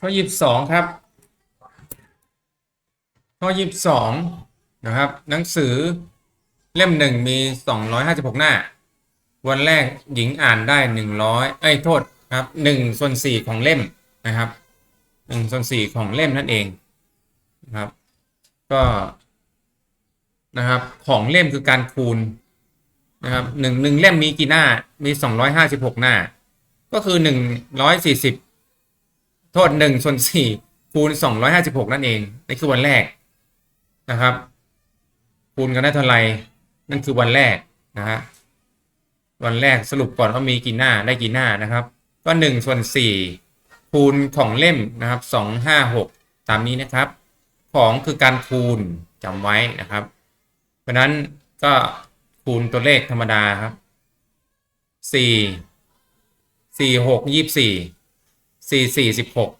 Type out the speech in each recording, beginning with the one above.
ข้อยี่สิบสองครับ ข้อยี่สิบสองนะครับ หนังสือเล่มหนึ่งมีสองร้อยห้าสิบหกหน้า วันแรกหญิงอ่านได้หนึ่งร้อยเอ้ยโทษครับหนึ่งส่วนสี่ของเล่มนะครับหนึ่งส่วนสี่ของเล่มนั่นเองนะครับ ก็นะครับของเล่มคือการคูณนะครับหนึ่งหนึ่งเล่มมีกี่หน้ามีสองร้อยห้าสิบหกหน้า ก็คือหนึ่งร้อยสี่สิบ โทษหนึ่งส่วนสี่คูณสองร้อยห้าสิบหกนั่นเองนี่คือวันแรกนะครับ คูณกันได้เท่าไหร่นั่นคือวันแรกนะฮะวันแรกสรุปก่อนว่ามีกี่หน้าได้กี่หน้านะครับ ก็หนึ่งส่วนสี่คูณของเล่มนะครับสองห้าหกตามนี้นะครับ ของคือการคูณจำไว้นะครับ เพราะนั้นก็คูณตัวเลขธรรมดาครับสี่สี่หกยี่สี่สี่ สี่สิบหก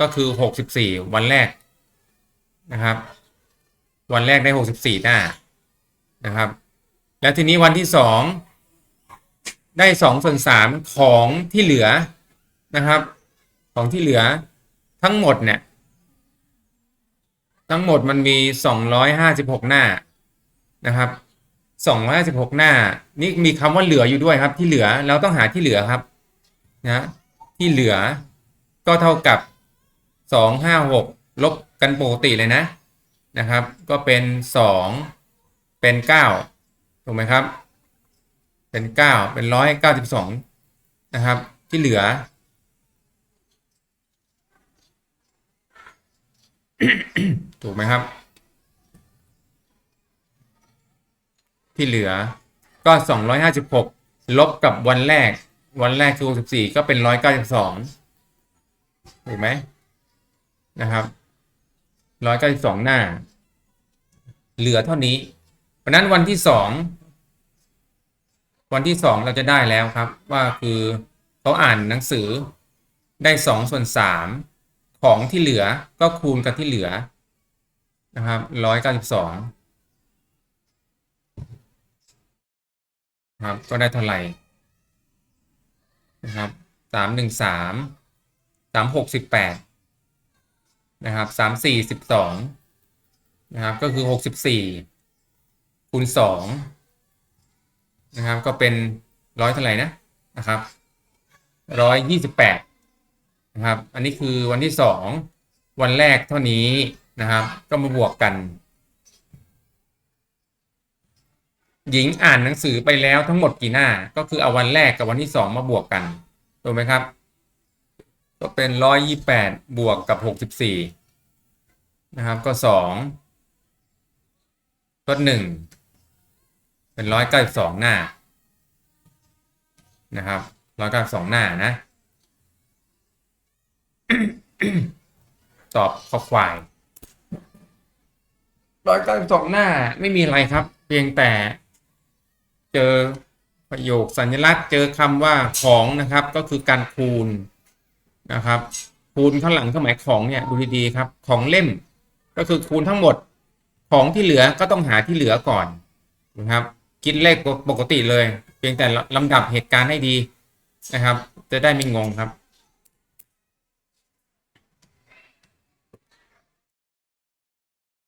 ก็คือหกสิบสี่วันแรกนะครับ วันแรกได้หกสิบสี่หน้านะครับ แล้วทีนี้วันที่สองได้สองส่วนสามของที่เหลือนะครับ ของที่เหลือทั้งหมดเนี่ยทั้งหมดมันมีสองร้อยห้าสิบหกหน้านะครับสองร้อยห้าสิบหกหน้า นี่มีคำว่าเหลืออยู่ด้วยครับ ที่เหลือเราต้องหาที่เหลือครับนะที่เหลือ ก็เท่ากับ 256 ลบกันปกติเลยนะนะครับ ก็เป็น 2 เป็น 9 ถูกไหมครับ เป็น 9 เป็น 192 นะครับ ที่เหลือ ถูกไหมครับ ที่เหลือก็ 256 ลบกับวันแรก วันแรกคือ64 ก็เป็น 192 ถูกไหมนะครับร้อยเก้าสิบสองหน้า เหลือเท่านี้ เพราะนั้นวันที่สองวันที่สองเราจะได้แล้วครับ ว่าคือเขาอ่านหนังสือได้สองส่วนสามของที่เหลือก็คูณกับที่เหลือนะครับร้อยเก้าสิบสองครับก็ได้เท่าไหร่นะครับสามหนึ่งสาม สามหกสิบแปดนะครับสามสี่สิบสองนะครับก็คือหกสิบสี่คูณสองนะครับก็เป็นร้อยเท่าไหร่นะนะครับร้อยยี่สิบแปดนะครับ อันนี้คือวันที่สองวันแรกเท่านี้นะครับ ก็มาบวกกัน หญิงอ่านหนังสือไปแล้วทั้งหมดกี่หน้า ก็คือเอาวันแรกกับวันที่สองมาบวกกันถูกไหมครับ ก็เป็นร้อยยี่แปดบวกกับหกสิบสี่นะครับก็สองลดหนึ่งเป็นร้อยเก้าสองหน้านะครับร้อยเก้าสองหน้านะ ตอบข้อควายร้อยเก้าสองหน้าไม่มีอะไรครับ เพียงแต่เจอประโยคสัญลักษณ์เจอคำว่าของนะครับก็คือการคูณ นะครับ คูณข้างหลังเครื่องหมายของเนี่ยดูดีๆครับ ของเล่มก็คือคูณทั้งหมดของที่เหลือก็ต้องหาที่เหลือก่อนนะครับ คิดเลขปกติเลย เพียงแต่ลำดับเหตุการณ์ให้ดีนะครับ จะได้ไม่งงครับ